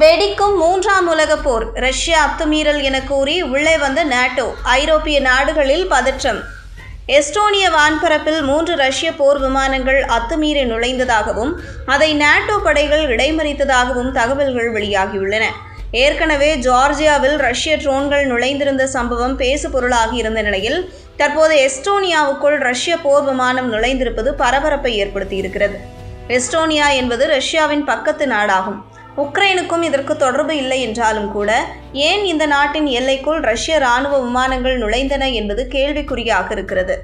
வெடிக்கும் மூன்றாம் உலகப் போர். ரஷ்யா அத்துமீறல் என கூறி உள்ளே வந்த நாட்டோ ஐரோப்பிய நாடுகளில் பதற்றம். எஸ்டோனிய வான்பரப்பில் மூன்று ரஷ்ய போர் விமானங்கள் அத்துமீறி நுழைந்ததாகவும் அதை நாட்டோ படைகள் இடைமறித்ததாகவும் தகவல்கள் வெளியாகியுள்ளன. ஏற்கனவே ஜார்ஜியாவில் ரஷ்ய ட்ரோன்கள் நுழைந்திருந்த சம்பவம் பேசுபொருளாகி இருந்த நிலையில் தற்போது எஸ்டோனியாவுக்குள் ரஷ்ய போர் விமானம் நுழைந்திருப்பது பரபரப்பை ஏற்படுத்தியிருக்கிறது. எஸ்டோனியா என்பது ரஷ்யாவின் பக்கத்து நாடாகும். உக்ரைனுக்கும் இதற்கு தொடர்பு இல்லை என்றாலும் கூட ஏன் இந்த நாட்டின் எல்லைக்குள் ரஷ்ய ராணுவ விமானங்கள் நுழைந்தன என்பது கேள்விக்குறியாக இருக்கிறது.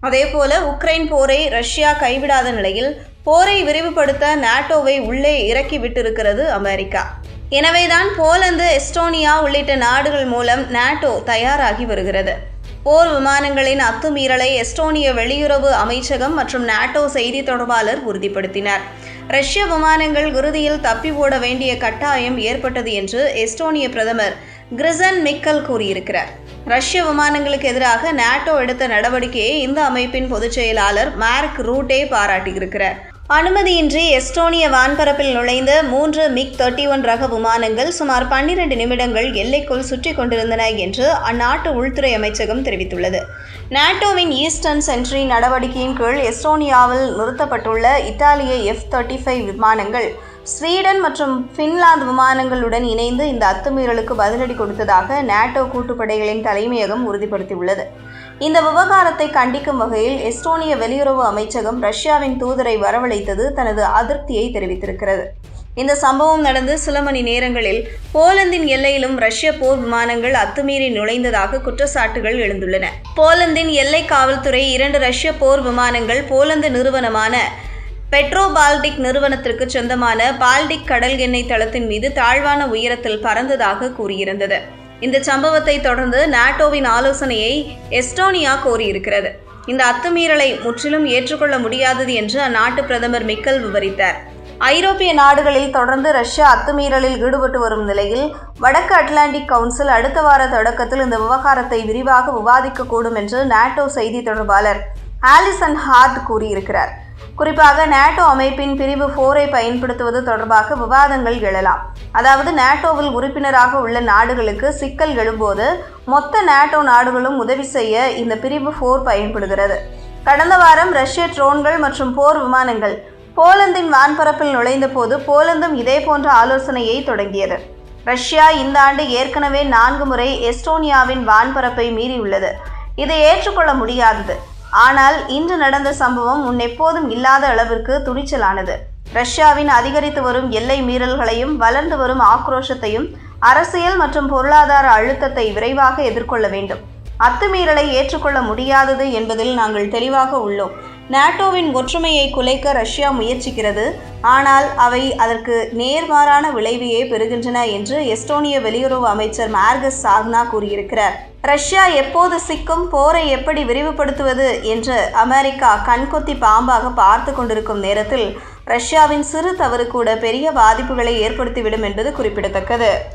அதேபோல உக்ரைன் போரை ரஷ்யா கைவிடாத நிலையில் போரை விரிவுபடுத்த நாட்டோவை உள்ளே இறக்கி விட்டிருக்கிறது அமெரிக்கா. எனவேதான் போலந்து எஸ்டோனியா உள்ளிட்ட நாடுகள் மூலம் நாட்டோ தயாராகி வருகிறது. போர் விமானங்களின் அத்துமீறலை எஸ்டோனிய வெளியுறவு அமைச்சகம் மற்றும் நாட்டோ செய்தி தொடர்பாளர் உறுதிப்படுத்தினார். ரஷ்ய விமானங்கள் இறுதியில் தப்பி ஓட வேண்டிய கட்டாயம் ஏற்பட்டது என்று எஸ்டோனிய பிரதமர் கிரிசன் மிக்கல் கூறியிருக்கிறார். ரஷ்ய விமானங்களுக்கு எதிராக நாட்டோ எடுத்த நடவடிக்கையை இந்த அமைப்பின் பொதுச் செயலாளர் மார்க் ரூட்டே பாராட்டியிருக்கிறார். அனுமதியின்றி எஸ்டோனிய வான்பரப்பில் நுழைந்த மூன்று மிக் தேர்ட்டி ஒன் ரக விமானங்கள் சுமார் பன்னிரண்டு நிமிடங்கள் எல்லைக்குள் சுற்றி கொண்டிருந்தன என்று அந்நாட்டு உள்துறை அமைச்சகம் தெரிவித்துள்ளது. நாட்டோவின் ஈஸ்டர்ன் சென்ட்ரி நடவடிக்கையின் கீழ் எஸ்டோனியாவில் நிறுத்தப்பட்டுள்ள இத்தாலிய எஃப் தேர்ட்டி ஃபைவ் விமானங்கள் ஸ்வீடன் மற்றும் பின்லாந்து விமானங்களுடன் இணைந்து இந்த அத்துமீறலுக்கு பதிலடி கொடுத்ததாக நாட்டோ கூட்டுப்படைகளின் தலைமையகம் உறுதிப்படுத்தியுள்ளது. இந்த விவகாரத்தை கண்டிக்கும் வகையில் எஸ்டோனிய வெளியுறவு அமைச்சகம் ரஷ்யாவின் தூதரை வரவழைத்தது தனது அதிருப்தியை தெரிவித்திருக்கிறது. இந்த சம்பவம் நடந்து சில மணி நேரங்களில் போலந்தின் எல்லையிலும் ரஷ்ய போர் விமானங்கள் அத்துமீறி நுழைந்ததாக குற்றச்சாட்டுகள் எழுந்துள்ளன. போலந்தின் எல்லை காவல்துறை இரண்டு ரஷ்ய போர் விமானங்கள் போலந்து நிறுவனமான பெட்ரோ பால்டிக் நிறுவனத்திற்கு சொந்தமான பால்டிக் கடல் எண்ணெய் தளத்தின் மீது தாழ்வான உயரத்தில் பறந்ததாக கூறியிருந்தது. இந்த சம்பவத்தை தொடர்ந்து நாட்டோவின் ஆலோசனையை எஸ்டோனியா கோரியிருக்கிறது. இந்த அத்துமீறலை முற்றிலும் ஏற்றுக்கொள்ள முடியாதது என்று அந்நாட்டு பிரதமர் மிக்கல் விவரித்தார். ஐரோப்பிய நாடுகளில் தொடர்ந்து ரஷ்யா அத்துமீறலில் ஈடுபட்டு வரும் நிலையில் வடக்கு அட்லாண்டிக் கவுன்சில் அடுத்த வார தொடக்கத்தில் இந்த விவகாரத்தை விரிவாக விவாதிக்கக்கூடும் என்று நாட்டோ செய்தி தொடர்பாளர் ஆலிசன் ஹார்ட் கூறியிருக்கிறார். குறிப்பாக நேட்டோ அமைப்பின் பிரிவு போரை பயன்படுத்துவது தொடர்பாக விவாதங்கள் எழலாம். அதாவது நேட்டோவில் உறுப்பினராக உள்ள நாடுகளுக்கு சிக்கல் எழும்போது மொத்த நேட்டோ நாடுகளும் உதவி செய்ய இந்த பிரிவு போர் பயன்படுகிறது. கடந்த வாரம் ரஷ்ய ட்ரோன்கள் மற்றும் போர் விமானங்கள் போலந்தின் வான்பரப்பில் நுழைந்த போது போலந்தும் இதே போன்ற ஆலோசனையை தொடங்கியது. ரஷ்யா இந்த ஆண்டு ஏற்கனவே நான்கு முறை எஸ்டோனியாவின் வான்பரப்பை மீறியுள்ளது. இதை ஏற்றுக்கொள்ள முடியாதது. ஆனால் இன்று நடந்த சம்பவம் முன்னெப்போதும் இல்லாத அளவிற்கு துணிச்சலானது. ரஷ்யாவின் அதிகரித்து வரும் எல்லை மீறல்களையும் வளர்ந்து வரும் ஆக்ரோஷத்தையும் அரசியல் மற்றும் பொருளாதார அழுத்தத்தை விரைவாக எதிர்கொள்ள வேண்டும். அத்துமீறலை ஏற்றுக்கொள்ள முடியாதது என்பதில் நாங்கள் தெளிவாக உள்ளோம். நாட்டோவின் ஒற்றுமையை குலைக்க ரஷ்யா முயற்சிக்கிறது. ஆனால் அவை அதற்கு நேர்மாறான விளைவையே பெறுகின்றன என்று எஸ்டோனிய வெளியுறவு அமைச்சர் மார்கஸ் சாக்னா கூறியிருக்கிறார். ரஷ்யா எப்போது சிக்கும் போரை எப்படி விரிவுபடுத்துவது என்று அமெரிக்கா கண்கொத்தி பாம்பாக பார்த்து கொண்டிருக்கும் நேரத்தில் ரஷ்யாவின் சிறு தவறு கூட பெரிய பாதிப்புகளை ஏற்படுத்திவிடும் என்பது குறிப்பிடத்தக்கது.